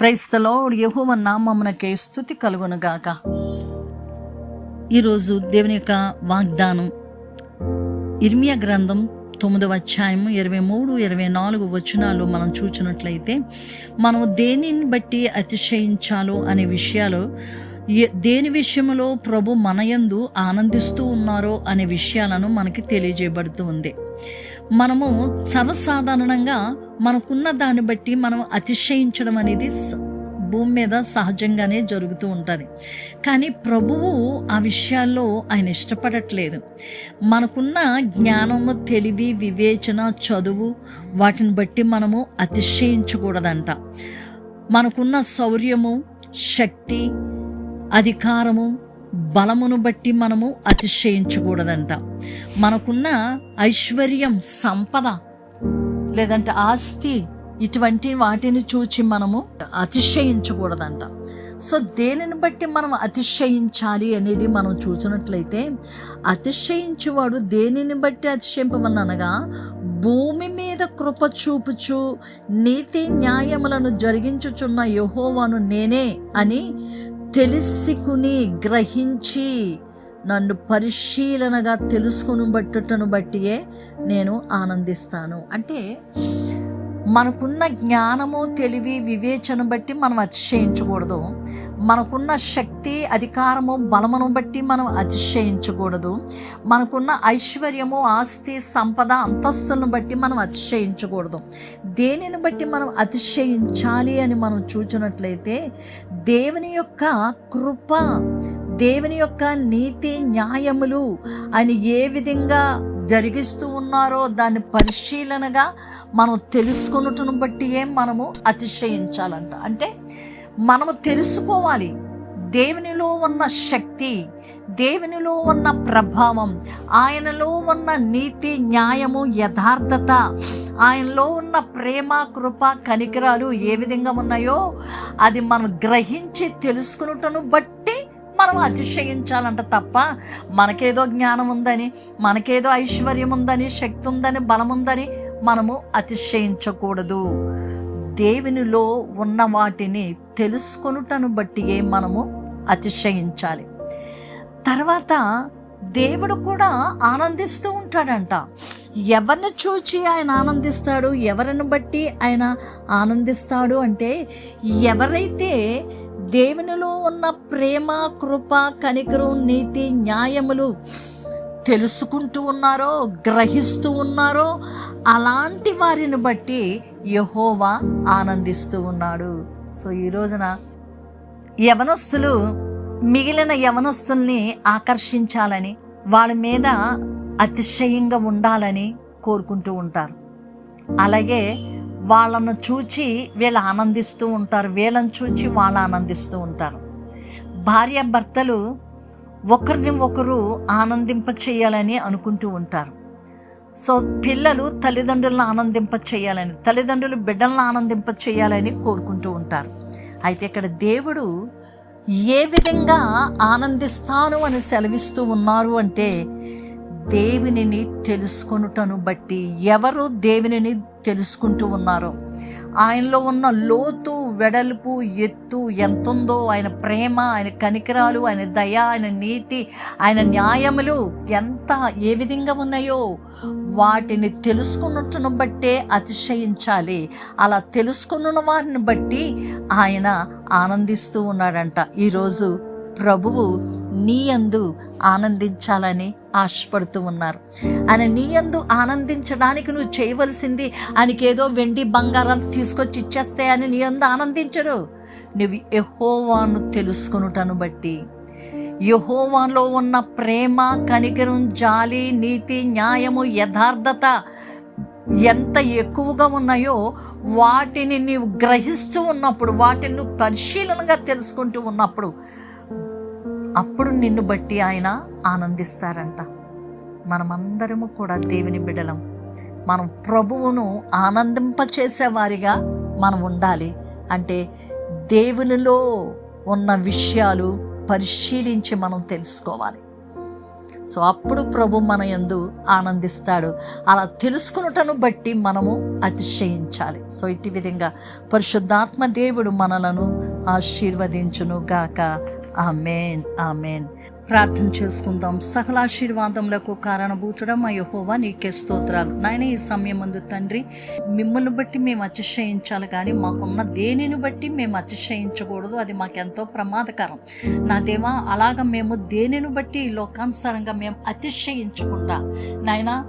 క్రైస్తలో యహోవ నామమునకే స్థుతి కలుగునుగాక. ఈరోజు దేవుని యొక్క వాగ్దానం ఇర్మియా గ్రంథం తొమ్మిదవ అధ్యాయం ఇరవై మూడు ఇరవై నాలుగు వచనాలు మనం చూచినట్లయితే మనం దేనిని బట్టి అతిశయించాలో అనే విషయాలు దేని విషయంలో ప్రభు మనయందు ఆనందిస్తూ ఉన్నారో అనే విషయాలను మనకి తెలియజేయబడుతూ ఉంది. మనము సర్వసాధారణంగా మనకున్న దాన్ని బట్టి మనం అతిశయించడం అనేది భూమి మీద సహజంగానే జరుగుతూ ఉంటుంది. కానీ ప్రభువు ఆ విషయాల్లో ఆయన ఇష్టపడట్లేదు. మనకున్న జ్ఞానము తెలివి వివేచన చదువు వాటిని బట్టి మనము అతిశయించకూడదంట. మనకున్న శౌర్యము శక్తి అధికారము బలమును బట్టి మనము అతిశయించకూడదంట. మనకున్న ఐశ్వర్యం సంపద లేదంటే ఆస్తి ఇటువంటి వాటిని చూచి మనము అతిశయించకూడదంట. సో దేనిని బట్టి మనం అతిశయించాలి అనేది మనం చూసినట్లయితే అతిశయించువాడు దేనిని బట్టి అతిశయింపమనగా భూమి మీద కృప చూపుచు నీతి న్యాయములను జరిగించుచున్న యహోవాను నేనే అని తెలుసుకుని గ్రహించి నన్ను పరిశీలనగా తెలుసుకుని బట్టుటను బట్టియే నేను ఆనందిస్తాను. అంటే మనకున్న జ్ఞానము తెలివి వివేచన బట్టి మనం అతిశయించకూడదు. మనకున్న శక్తి అధికారము బలమును బట్టి మనం అతిశయించకూడదు. మనకున్న ఐశ్వర్యము ఆస్తి సంపద అంతస్తులను బట్టి మనం అతిశయించకూడదు. దేనిని బట్టి మనం అతిశయించాలి అని మనం చూచినట్లయితే దేవుని యొక్క కృప దేవుని యొక్క నీతి న్యాయములు అని ఏ విధంగా జరిగిస్తూ ఉన్నారో దాన్ని పరిశీలనగా మనం తెలుసుకున్నట్టును బట్టియే మనము అతిశయించాలంట. అంటే మనము తెలుసుకోవాలి దేవునిలో ఉన్న శక్తి దేవునిలో ఉన్న ప్రభావం ఆయనలో ఉన్న నీతి న్యాయము యథార్థత ఆయనలో ఉన్న ప్రేమ కృప కనికరాలు ఏ విధంగా ఉన్నాయో అది మనం గ్రహించి తెలుసుకున్నటను బట్టి మనం అతిశయించాలంట తప్ప మనకేదో జ్ఞానం ఉందని మనకేదో ఐశ్వర్యం ఉందని శక్తి ఉందని బలం ఉందని మనము అతిశయించకూడదు. దేవునిలో ఉన్న వాటిని తెలుసుకొనుటను బట్టియే మనము అతిశయించాలి. తర్వాత దేవుడు కూడా ఆనందిస్తూ ఉంటాడంట. ఎవరిని చూచి ఆయన ఆనందిస్తాడు? ఎవరిని బట్టి ఆయన ఆనందిస్తాడు అంటే ఎవరైతే దేవునిలో ఉన్న ప్రేమ కృప కనికరం నీతి న్యాయములు తెలుసుకుంటూ ఉన్నారో గ్రహిస్తూ ఉన్నారో అలాంటి వారిని బట్టి యహోవా ఆనందిస్తూ ఉన్నాడు. సో ఈ రోజున యవనస్తులు మిగిలిన యవనస్తుల్ని ఆకర్షించాలని వాళ్ళ మీద అతిశయంగా ఉండాలని కోరుకుంటూ ఉంటారు. అలాగే వాళ్ళను చూచి వీళ్ళు ఆనందిస్తూ ఉంటారు. వీళ్ళని చూచి వాళ్ళు ఆనందిస్తూ ఉంటారు. భార్య భర్తలు ఒకరిని ఒకరు ఆనందింప చేయాలని అనుకుంటూ ఉంటారు. సో పిల్లలు తల్లిదండ్రులను ఆనందింప చేయాలని తల్లిదండ్రులు బిడ్డలను ఆనందింప చేయాలని కోరుకుంటూ ఉంటారు. అయితే ఇక్కడ దేవుడు ఏ విధంగా ఆనందిస్తాను అని సెలవిస్తూ ఉన్నారు అంటే దేవునిని తెలుసుకొనుటను బట్టి ఎవరు దేవునిని తెలుసుకుంటూ ఉన్నారు. ఆయనలో ఉన్న లోతు వెడల్పు ఎత్తు ఎంతుందో ఆయన ప్రేమ ఆయన కనికరాలు ఆయన దయ ఆయన నీతి ఆయన న్యాయములు ఎంత ఏ విధంగా ఉన్నాయో వాటిని తెలుసుకున్నట్టును బట్టే అతిశయించాలి. అలా తెలుసుకున్న వారిని బట్టి ఆయన ఆనందిస్తూ ఉన్నాడంట. ఈరోజు ప్రభువు నీ యందు ఆనందించాలని ఆశపడుతూ ఉన్నారు. ఆయన నీ యందు ఆనందించడానికి నువ్వు చేయవలసింది ఆయనకి ఏదో వెండి బంగారాలు తీసుకొచ్చి ఇచ్చేస్తే అని నీ యందు ఆనందించరు. నువ్వు ఎహోవాను తెలుసుకునుటను బట్టి. యహోవాలో ఉన్న ప్రేమ కనికరం జాలి నీతి న్యాయము యథార్థత ఎంత ఎక్కువగా ఉన్నాయో వాటిని నీవు గ్రహిస్తూ ఉన్నప్పుడు వాటిని నువ్వు పరిశీలనగా తెలుసుకుంటూ ఉన్నప్పుడు అప్పుడు నిన్ను బట్టి ఆయన ఆనందిస్తారంట. మనమందరము కూడా దేవుని బిడలం మనం ప్రభువును ఆనందింపచేసేవారిగా మనం ఉండాలి. అంటే దేవునిలో ఉన్న విషయాలు పరిశీలించి మనం తెలుసుకోవాలి. సో అప్పుడు ప్రభు మన ఎందు ఆనందిస్తాడు. అలా తెలుసుకున్నటను బట్టి మనము అతిశయించాలి. సో ఇటు విధంగా పరిశుద్ధాత్మ దేవుడు మనలను ఆశీర్వదించును గాక ఆమెన్ ఆమెన్. ప్రార్థన చేసుకుందాం. సకలాశీర్వాదములకు కారణభూతుడ మా యహోవా నీకే స్తోత్రాలు. నాయన ఈ సమయం ముందు తండ్రి మిమ్మల్ని బట్టి మేము అతిశయించాలి కానీ మాకున్న దేనిని బట్టి మేము అతిశయించకూడదు. అది మాకెంతో ప్రమాదకరం. నా దేవా అలాగ మేము దేనిని బట్టి లోకానుసారంగా మేము అతిశయించకుండా నాయన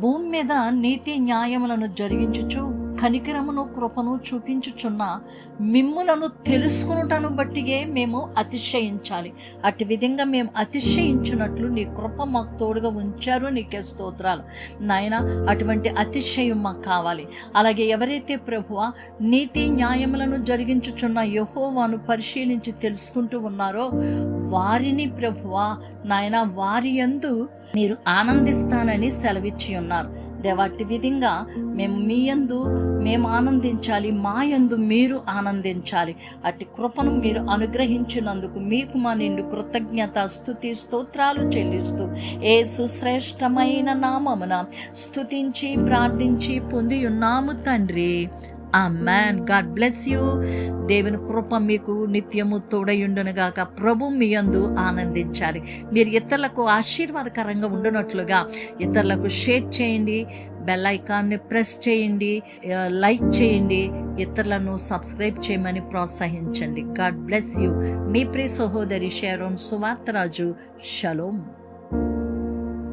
భూమి మీద నీతి న్యాయములను జరిగించుచు కనికరమును కృపను చూపించుచున్న మిమ్ములను తెలుసుకునుటను బట్టిగే మేము అతిశయించాలి. అటు విధంగా మేము అతిశయించినట్లు నీ కృప మాకు తోడుగా ఉంచారు నీకే స్తోత్రాలు. నాయన అటువంటి అతిశయం మాకు కావాలి. అలాగే ఎవరైతే ప్రభువ నీతి న్యాయములను జరిగించుచున్న యహోవాను పరిశీలించి తెలుసుకుంటూ ఉన్నారో వారిని ప్రభువ నాయన వారి యందు మీరు ఆనందిస్తానని సెలవిచ్చి ఉన్నారు దేవాటి విధంగా మేము మీ యందు మేము ఆనందించాలి మా యందు మీరు ఆనందించాలి. అట్టి కృపను మీరు అనుగ్రహించినందుకు మీకు మా నిండు కృతజ్ఞత స్థుతి స్తోత్రాలు చెల్లిస్తూ ఏ సుశ్రేష్టమైన నామమున స్థుతించి ప్రార్థించి పొంది ఉన్నాము తండ్రి. ఆ మ్యాన్ గాడ్ బ్లెస్ యూ దేవుని కృప మీకు నిత్యము తోడయుండునుగాక ప్రభు మీ యందు ఆనందించాలి. మీరు ఇతరులకు ఆశీర్వాదకరంగా ఉండునట్లుగా ఇతరులకు షేర్ చేయండి. బెల్ ఐకాన్ని ప్రెస్ చేయండి. లైక్ చేయండి. ఇతరులను సబ్స్క్రైబ్ చేయమని ప్రోత్సహించండి. గాడ్ బ్లెస్ యూ మీ ప్రియ సహోదరి షేరోన్ సువార్తరాజు. షలోమ్